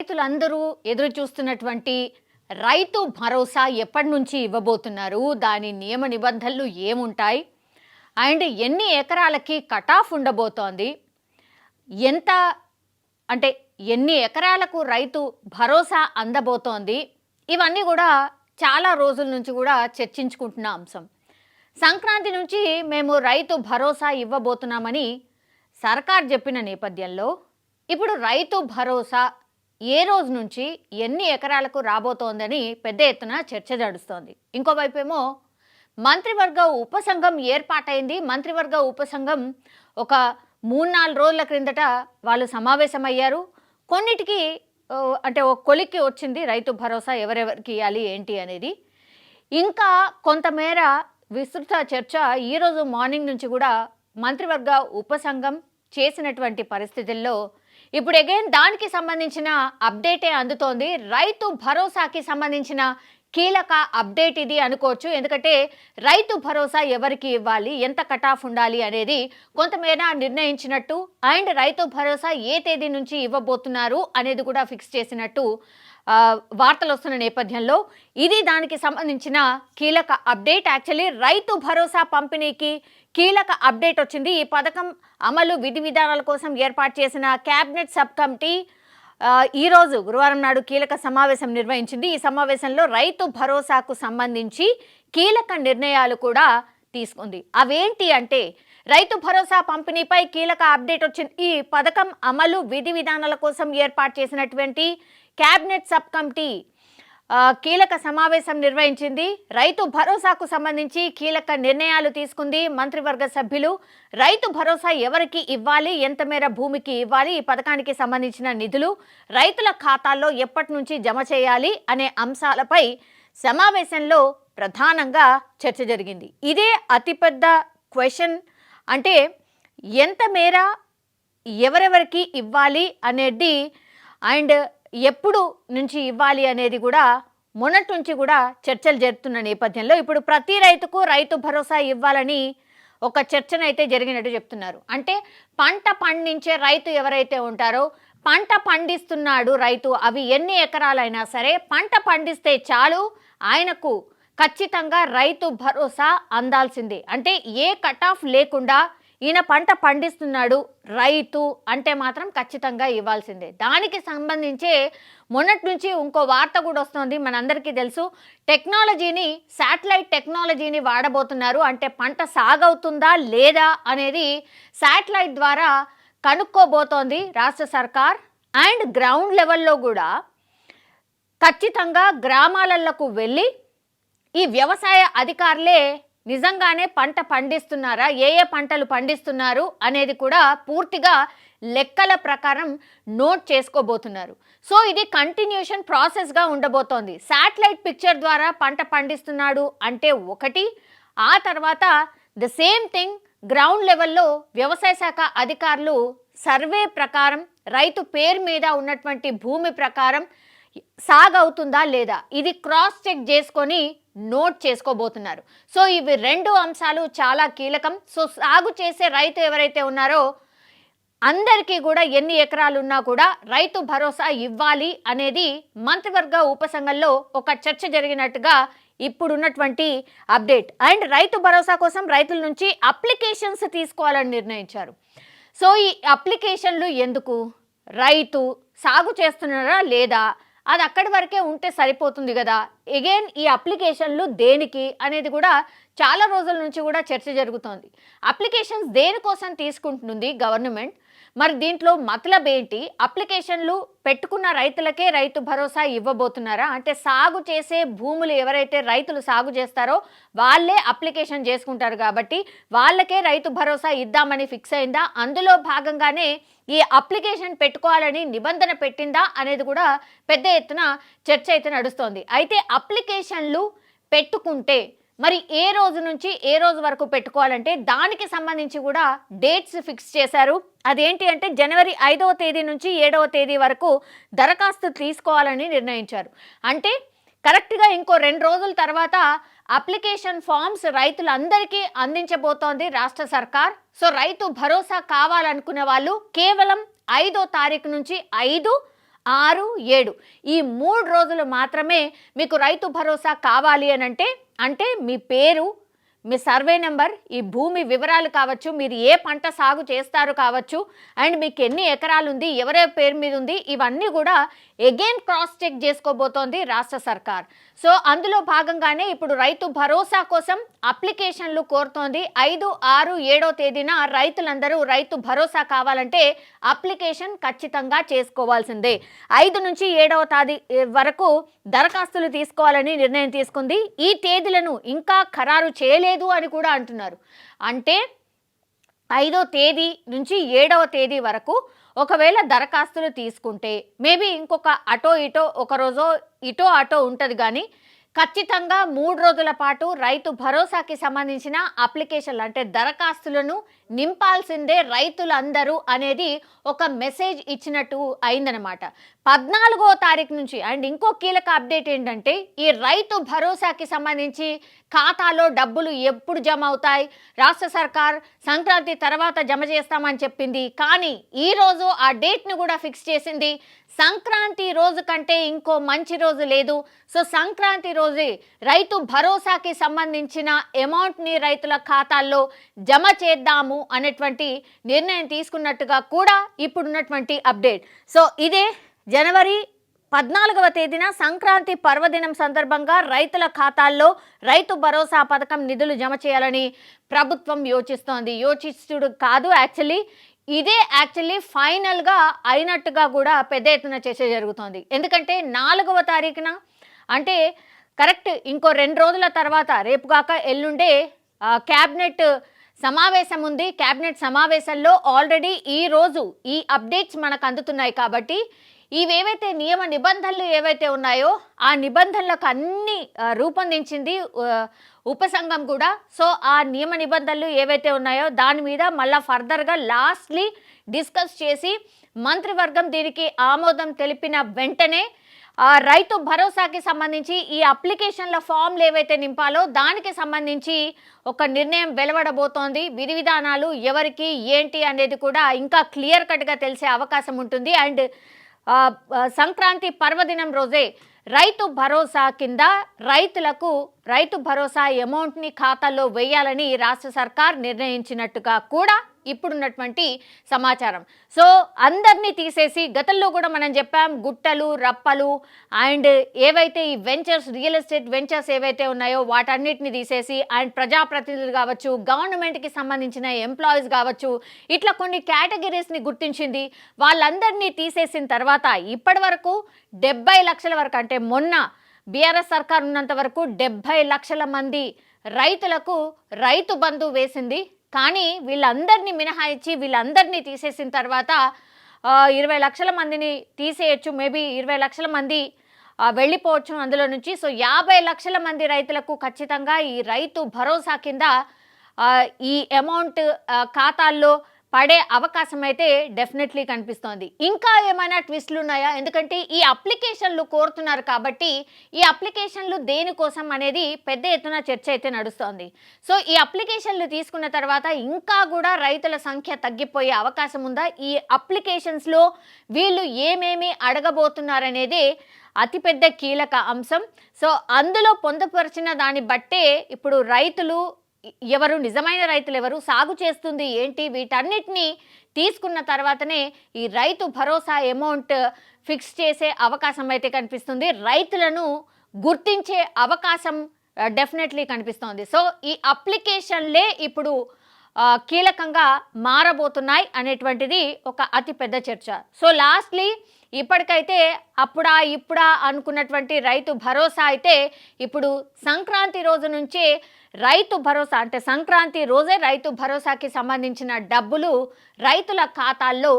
రైతులందరూ ఎదురు చూస్తున్నటువంటి రైతు భరోసా ఎప్పటి నుంచి ఇవ్వబోతున్నారు? దాని నియమ నిబంధనలు ఏముంటాయి? అండ్ ఎన్ని ఎకరాలకి కట్ ఆఫ్ ఉండబోతోంది? ఎంత అంటే ఎన్ని ఎకరాలకు రైతు భరోసా అందబోతోంది? ఇవన్నీ కూడా చాలా రోజుల నుంచి కూడా చర్చించుకుంటున్న అంశం. సంక్రాంతి నుంచి మేము రైతు భరోసా ఇవ్వబోతున్నామని సర్కార్ చెప్పిన నేపథ్యంలో ఇప్పుడు రైతు భరోసా ఏ రోజు నుంచి ఎన్ని ఎకరాలకు రాబోతోందని పెద్ద ఎత్తున చర్చ నడుస్తోంది ఇంకోవైపేమో మంత్రివర్గ ఉపసంఘం ఏర్పాటైంది. మంత్రివర్గ ఉపసంఘం ఒక మూడు నాలుగు రోజుల క్రిందట వాళ్ళు సమావేశమయ్యారు. కొన్నిటికి అంటే ఒక కొలిక్కి వచ్చింది రైతు భరోసా ఎవరెవరికి ఇవ్వాలి ఏంటి అనేది. ఇంకా కొంతమేర విస్తృత చర్చ ఈరోజు మార్నింగ్ నుంచి కూడా మంత్రివర్గ ఉపసంఘం చేసినటువంటి పరిస్థితుల్లో ఇప్పుడు అగైన్ దానికి సంబంధించిన అప్డేటే అందుతోంది. రైతు భరోసాకి సంబంధించిన కీలక అప్డేట్ ఇది అనుకోవచ్చు. ఎందుకంటే రైతు భరోసా ఎవరికి ఇవ్వాలి? ఎంత కటాఫ్ ఉండాలి అనేది కొంతమేర నిర్ణయించినట్టు అండ్ రైతు భరోసా ఏ తేదీ నుంచి ఇవ్వబోతున్నారు అనేది కూడా ఫిక్స్ చేసినట్టు వార్తలు వస్తున్న నేపథ్యంలో ఇది దానికి సంబంధించిన కీలక అప్డేట్. యాక్చువల్లీ రైతు భరోసా పంపిణీకి కీలక అప్డేట్ వచ్చింది. ఈ పథకం అమలు విధి విధానాల కోసం ఏర్పాటు చేసిన క్యాబినెట్ సబ్ కమిటీ ఈరోజు గురువారం నాడు కీలక సమావేశం నిర్వహించింది. ఈ సమావేశంలో రైతు భరోసాకు సంబంధించి కీలక నిర్ణయాలు కూడా తీసుకుంది. అవేంటి అంటే రైతు భరోసా పంపిణీపై కీలక అప్డేట్ వచ్చింది. ఈ పథకం అమలు విధి విధానాల కోసం ఏర్పాటు చేసినటువంటి క్యాబినెట్ సబ్ కమిటీ కీలక సమావేశం నిర్వహించింది. రైతు భరోసాకు సంబంధించి కీలక నిర్ణయాలు తీసుకుంది మంత్రివర్గ సభ్యులు. రైతు భరోసా ఎవరికి ఇవ్వాలి? ఎంత మేర భూమికి ఇవ్వాలి? ఈ పథకానికి సంబంధించిన నిధులు రైతుల ఖాతాల్లో ఎప్పటి నుంచి జమ చేయాలి? అనే అంశాలపై సమావేశంలో ప్రధానంగా చర్చ జరిగింది. ఇదే అతిపెద్ద క్వశ్చన్. అంటే ఎంత మేర ఎవరెవరికి ఇవ్వాలి అనేది అండ్ ఎప్పుడు నుంచి ఇవ్వాలి అనేది కూడా మొన్నటి నుంచి కూడా చర్చలు జరుపుతున్న నేపథ్యంలో ఇప్పుడు ప్రతి రైతుకు రైతు భరోసా ఇవ్వాలని ఒక చర్చనైతే జరిగినట్టు చెప్తున్నారు. అంటే పంట పండించే రైతు ఎవరైతే ఉంటారో పంట పండిస్తున్నాడు రైతు అవి ఎన్ని ఎకరాలైనా సరే పంట పండిస్తే చాలు ఆయనకు ఖచ్చితంగా రైతు భరోసా అందాల్సిందే. అంటే ఏ కట్ ఆఫ్ లేకుండా ఈయన పంట పండిస్తున్నాడు రైతు అంటే మాత్రం ఖచ్చితంగా ఇవ్వాల్సిందే. దానికి సంబంధించే మొన్నటి నుంచి ఇంకో వార్త కూడా వస్తుంది మనందరికీ తెలుసు. టెక్నాలజీని శాటిలైట్ టెక్నాలజీని వాడబోతున్నారు. అంటే పంట సాగవుతుందా లేదా అనేది శాటిలైట్ ద్వారా కనుక్కోబోతోంది రాష్ట్ర సర్కార్. అండ్ గ్రౌండ్ లెవెల్లో కూడా ఖచ్చితంగా గ్రామాలకు వెళ్ళి ఈ వ్యవసాయ అధికారులే నిజంగానే పంట పండిస్తున్నారా? ఏ ఏ పంటలు పండిస్తున్నారు? అనేది కూడా పూర్తిగా లెక్కల ప్రకారం నోట్ చేసుకోబోతున్నారు. సో ఇది కంటిన్యూషన్ ప్రాసెస్గా ఉండబోతోంది. శాటిలైట్ పిక్చర్ ద్వారా పంట పండిస్తున్నాడు అంటే ఒకటి. ఆ తర్వాత ద సేమ్ థింగ్ గ్రౌండ్ లెవెల్లో వ్యవసాయ శాఖ అధికారులు సర్వే ప్రకారం రైతు పేరు మీద ఉన్నటువంటి భూమి ప్రకారం సాగవుతుందా లేదా? ఇది క్రాస్ చెక్ చేసుకొని నోట్ చేసుకోబోతున్నారు. సో ఇవి రెండు అంశాలు చాలా కీలకం. సో సాగు చేసే రైతు ఎవరైతే ఉన్నారో అందరికీ కూడా ఎన్ని ఎకరాలు ఉన్నా కూడా రైతు భరోసా ఇవ్వాలి అనేది మంత్రివర్గ ఉపసంఘంలో ఒక చర్చ జరిగినట్టుగా ఇప్పుడున్నటువంటి అప్డేట్. అండ్ రైతు భరోసా కోసం రైతుల నుంచి అప్లికేషన్స్ తీసుకోవాలని నిర్ణయించారు. సో ఈ అప్లికేషన్లు ఎందుకు? రైతు సాగు చేస్తున్నారా లేదా? అది అక్కడి వరకే ఉంటే సరిపోతుంది కదా. ఎగైన్ ఈ అప్లికేషన్లు దేనికి అనేది కూడా చాలా రోజుల నుంచి కూడా చర్చ జరుగుతోంది. అప్లికేషన్స్ దేనికోసం తీసుకుంటుంది గవర్నమెంట్? మరి దీంట్లో మతలబ్ ఏంటి అప్లికేషన్లు పెట్టుకున్న రైతులకే రైతు భరోసా ఇవ్వబోతున్నారా? అంటే సాగు చేసే భూములు ఎవరైతే రైతులు సాగు చేస్తారో వాళ్ళే అప్లికేషన్ చేసుకుంటారు కాబట్టి వాళ్ళకే రైతు భరోసా ఇద్దామని ఫిక్స్ అయిందా? అందులో భాగంగానే ఈ అప్లికేషన్ పెట్టుకోవాలని నిబంధన పెట్టిందా? అనేది కూడా పెద్ద ఎత్తున చర్చ అయితే నడుస్తోంది. అయితే అప్లికేషన్లు పెట్టుకుంటే మరి ఏ రోజు నుంచి ఏ రోజు వరకు పెట్టుకోవాలంటే దానికి సంబంధించి కూడా డేట్స్ ఫిక్స్ చేశారు. అదేంటి అంటే జనవరి ఐదవ తేదీ నుంచి ఏడవ తేదీ వరకు దరఖాస్తు తీసుకోవాలని నిర్ణయించారు. అంటే కరెక్ట్గా ఇంకో రెండు రోజుల తర్వాత అప్లికేషన్ ఫామ్స్ రైతులందరికీ అందించబోతోంది రాష్ట్ర సర్కార్. సో రైతు భరోసా కావాలనుకునే వాళ్ళు కేవలం ఐదో తారీఖు నుంచి ఐదు ఆరు ఏడు. ఈ మూడు రోజులు మాత్రమే మీకు రైతు భరోసా కావాలి అని అంటే అంటే మీ పేరు మీ సర్వే నెంబర్ ఈ భూమి వివరాలు కావచ్చు మీరు ఏ పంట సాగు చేస్తారు కావచ్చు అండ్ మీకు ఎన్ని ఎకరాలు ఉంది ఎవరే పేరు మీద ఉంది ఇవన్నీ కూడా ఎగైన్ క్రాస్ చెక్ చేసుకోబోతోంది రాష్ట్ర సర్కార్. సో అందులో భాగంగానే ఇప్పుడు రైతు భరోసా కోసం అప్లికేషన్లు కోరుతోంది. ఐదు ఆరు ఏడో తేదీన రైతులందరూ రైతు భరోసా కావాలంటే అప్లికేషన్ ఖచ్చితంగా చేసుకోవాల్సిందే. ఐదు నుంచి ఏడవ తేదీ వరకు దరఖాస్తులు తీసుకోవాలని నిర్ణయం తీసుకుంది. ఈ తేదీలను ఇంకా ఖరారు చేయలేదు. లేదు అని కూడా అంటున్నారు. అంటే ఐదో తేదీ నుంచి ఏడవ తేదీ వరకు ఒకవేళ దరఖాస్తులు తీసుకుంటే మేబీ ఇంకొక అటో ఇటో ఒక రోజో ఇటో అటో ఉంటుంది కానీ ఖచ్చితంగా మూడు రోజుల పాటు రైతు భరోసాకి సంబంధించిన అప్లికేషన్లు అంటే దరఖాస్తులను నింపాల్సిందే రైతులందరూ అనేది ఒక మెసేజ్ ఇచ్చినట్టు అయిందనమాట పద్నాలుగో తారీఖు నుంచి అండ్ ఇంకో కీలక అప్డేట్ ఏంటంటే ఈ రైతు భరోసాకి సంబంధించి ఖాతాలో డబ్బులు ఎప్పుడు జమ అవుతాయి? రాష్ట్ర సర్కార్ సంక్రాంతి తర్వాత జమ చేస్తామని చెప్పింది. కానీ ఈరోజు ఆ డేట్ను కూడా ఫిక్స్ చేసింది. సంక్రాంతి రోజు కంటే ఇంకో మంచి రోజు లేదు. సో సంక్రాంతి రోజే రైతు భరోసాకి సంబంధించిన అమౌంట్ని రైతుల ఖాతాల్లో జమ చేద్దాము అనేటువంటి నిర్ణయం తీసుకున్నట్టుగా కూడా ఇప్పుడున్నటువంటి అప్డేట్. సో ఇదే జనవరి పద్నాలుగవ తేదీన సంక్రాంతి పర్వదినం సందర్భంగా రైతుల ఖాతాల్లో రైతు భరోసా పథకం నిధులు జమ చేయాలని ప్రభుత్వం యోచిస్తోంది. యోచిస్తుడు కాదు యాక్చువల్లీ ఇదే యాక్చువల్లీ ఫైనల్గా అయినట్టుగా కూడా పెద్ద ఎత్తున చర్చ జరుగుతోంది. ఎందుకంటే నాలుగవ తారీఖున అంటే కరెక్ట్ ఇంకో రెండు రోజుల తర్వాత రేపు కాక ఎల్లుండే క్యాబినెట్ సమావేశం ఉంది. క్యాబినెట్ సమావేశంలో ఆల్రెడీ ఈ రోజు ఈ అప్డేట్స్ మనకు అందుతున్నాయి కాబట్టి ఇవేవైతే నియమ నిబంధనలు ఏవైతే ఉన్నాయో ఆ నిబంధనలకు అన్ని రూపొందించింది ఉపసంఘం కూడా. సో ఆ నియమ నిబంధనలు ఏవైతే ఉన్నాయో దాని మీద మళ్ళా ఫర్దర్గా లాస్ట్లీ డిస్కస్ చేసి మంత్రివర్గం దీనికి ఆమోదం తెలిపిన వెంటనే ఆ రైతు భరోసాకి సంబంధించి ఈ అప్లికేషన్ల ఫామ్లు ఏవైతే నింపాలో దానికి సంబంధించి ఒక నిర్ణయం వెలువడబోతోంది. విధి విధానాలు ఎవరికి ఏంటి అనేది కూడా ఇంకా క్లియర్ కట్గా తెలిసే అవకాశం ఉంటుంది. అండ్ సంక్రాంతి పర్వదినం రోజే రైతు భరోసా కింద రైతులకు రైతు భరోసా అమౌంట్ని ఖాతాలో వేయాలని రాష్ట్ర సర్కార్ నిర్ణయించినట్టుగా కూడా ఇప్పుడున్నటువంటి సమాచారం. సో అందరినీ తీసేసి గతంలో కూడా మనం చెప్పాం గుట్టలు రప్పలు అండ్ ఏవైతే ఈ వెంచర్స్ రియల్ ఎస్టేట్ వెంచర్స్ ఏవైతే ఉన్నాయో వాటన్నిటిని తీసేసి అండ్ ప్రజాప్రతినిధులు కావచ్చు గవర్నమెంట్కి సంబంధించిన ఎంప్లాయీస్ కావచ్చు ఇట్లా కొన్ని కేటగిరీస్ని గుర్తించింది. వాళ్ళందరినీ తీసేసిన తర్వాత ఇప్పటి వరకు డెబ్బై లక్షల వరకు అంటే మొన్న బీఆర్ఎస్ సర్కార్ ఉన్నంత వరకు డెబ్బై లక్షల మంది రైతులకు రైతు బంధు వేసింది. కానీ వీళ్ళందరినీ మినహాయించి వీళ్ళందరినీ తీసేసిన తర్వాత ఇరవై లక్షల మందిని తీసేయచ్చు. మేబీ ఇరవై లక్షల మంది వెళ్ళిపోవచ్చు అందులో నుంచి. సో యాభై లక్షల మంది రైతులకు ఖచ్చితంగా ఈ రైతు భరోసా కింద ఈ అమౌంట్ ఖాతాల్లో పడే అవకాశం అయితే డెఫినెట్లీ కనిపిస్తోంది. ఇంకా ఏమైనా ట్విస్ట్లు ఉన్నాయా ఎందుకంటే ఈ అప్లికేషన్లు కోరుతున్నారు కాబట్టి ఈ అప్లికేషన్లు దేనికోసం అనేది పెద్ద ఎత్తున చర్చ అయితే నడుస్తోంది. సో ఈ అప్లికేషన్లు తీసుకున్న తర్వాత ఇంకా కూడా రైతుల సంఖ్య తగ్గిపోయే అవకాశం ఉందా? ఈ అప్లికేషన్స్లో వీళ్ళు ఏమేమి అడగబోతున్నారనేది అతిపెద్ద కీలక అంశం. సో అందులో పొందుపరిచిన దాన్ని బట్టే ఇప్పుడు రైతులు ఎవరు నిజమైన రైతులు ఎవరు సాగు చేస్తుంది ఏంటి? వీటన్నిటిని తీసుకున్న తర్వాతనే ఈ రైతు భరోసా అమౌంట్ ఫిక్స్ చేసే అవకాశం అయితే కనిపిస్తుంది. రైతులను గుర్తించే అవకాశం డెఫినెట్లీ కనిపిస్తోంది. సో ఈ అప్లికేషన్లే ఇప్పుడు కీలకంగా మారబోతున్నాయి అనేటువంటిది ఒక అతిపెద్ద చర్చ. సో లాస్ట్లీ ఇప్పటికైతే అప్పుడా ఇప్పుడా అనుకున్నటువంటి రైతు భరోసా అయితే ఇప్పుడు సంక్రాంతి రోజు నుంచే రైతు భరోసా అంటే సంక్రాంతి రోజే రైతు భరోసాకి సంబంధించిన డబ్బులు రైతుల ఖాతాల్లో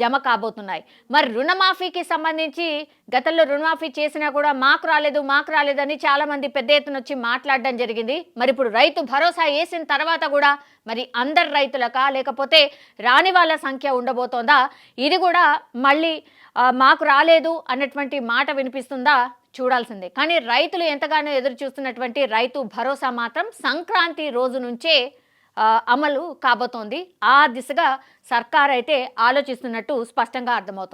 జమ కాబోతున్నాయి. మరి రుణమాఫీకి సంబంధించి గతంలో రుణమాఫీ చేసినా కూడా మాకు రాలేదు మాకు రాలేదని చాలామంది పెద్ద ఎత్తున వచ్చి మాట్లాడడం జరిగింది. మరి ఇప్పుడు రైతు భరోసా వేసిన తర్వాత కూడా మరి అందరు రైతులకా లేకపోతే రాని వాళ్ళ సంఖ్య ఉండబోతోందా? ఇది కూడా మళ్ళీ మాకు రాలేదు అన్నటువంటి మాట వినిపిస్తుందా? చూడాల్సిందే. కానీ రైతులు ఎంతగానో ఎదురు చూస్తున్నటువంటి రైతు భరోసా మాత్రం సంక్రాంతి రోజు నుంచే అమలు కాబోతోంది. ఆ దిశగా సర్కార్ అయితే ఆలోచిస్తున్నట్టు స్పష్టంగా అర్థమవుతుంది.